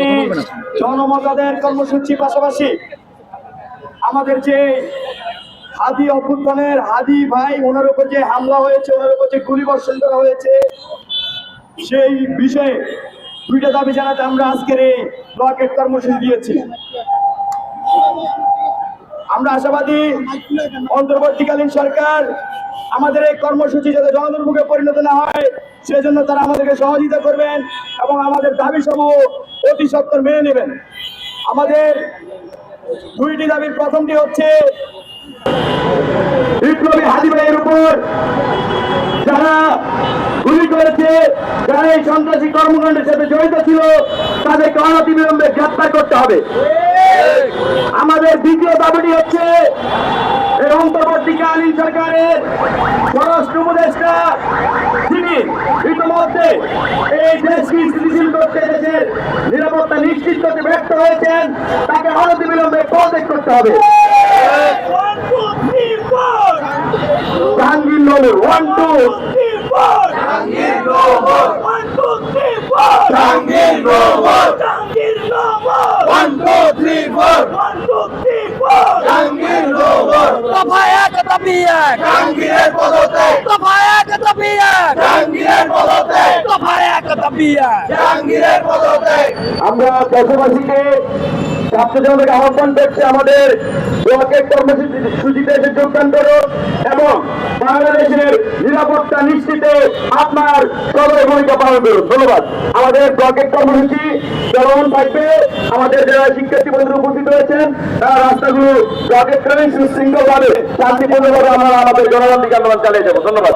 একটি জনমতাদের কর্মসূচি পাশাপাশি আমাদের যে হাদি অভ্যুত্থানের হাদি ভাই, ওনার উপর যে হামলা হয়েছে, ওনার উপর যে গুলি বর্ষণ করা হয়েছে, সেই বিষয়ে দুইটা দাবি জানাতে আমরা আজকের এই ব্লকের কর্মসূচি দিয়েছি। আমরা আশাবাদী, অন্তর্বর্তীকালীন সরকার আমাদের এই কর্মসূচি যাতে জনদুর্ভোগে পরিণত না হয়, সেজন্য তারা আমাদেরকে সহযোগিতা করবেন এবং আমাদের দাবি সমূহ অতি সত্তর মেনে নেবেন। আমাদের দুইটি দাবির প্রথমটি হচ্ছে, বিপ্লবী হাজি ভাইয়ের উপর যারা গুলি করেছে, যারা এই সন্ত্রাসী কর্মকাণ্ডের সাথে জড়িত ছিল, তাদেরকে অনতিবিলম্বে গ্রেপ্তার করতে হবে। আমাদের দ্বিতীয় দাবিটি হচ্ছে অন্তর্বর্তীকালীন সরকারের স্বরাষ্ট্র উপদেষ্টা তিনি ইতিমধ্যে এই দেশকে স্থিতিশীল করতে, দেশের নিরাপত্তা নিশ্চিত করতে ব্যর্থ হয়েছেন, তাকে অনতিবিলম্বে পদত্যাগ করতে হবে। জাহাঙ্গীর ওয়ান টু দফা এক দাবি এক দফা এক দাবি এক দফা এক দাবি এক আমরা দেশবাসীকে আহ্বান করছি আমাদের ব্লকের এসে যোগদান করুন এবং বাংলাদেশের নিরাপত্তা নিশ্চিতে আপনার সদয় ভূমিকা পালন করুন ধন্যবাদ। আমাদের ব্লকের কর্মসূচি চলমান থাকবে। আমাদের যারা শিক্ষার্থী বন্ধু উপস্থিত হয়েছেন তারা রাস্তাগুলো ব্লকের ক্রমে সুশৃঙ্খলভাবে শান্তিপূর্ণভাবে আমরা আমাদের জনগণ দিকে আন্দোলন চালিয়ে যাব। ধন্যবাদ।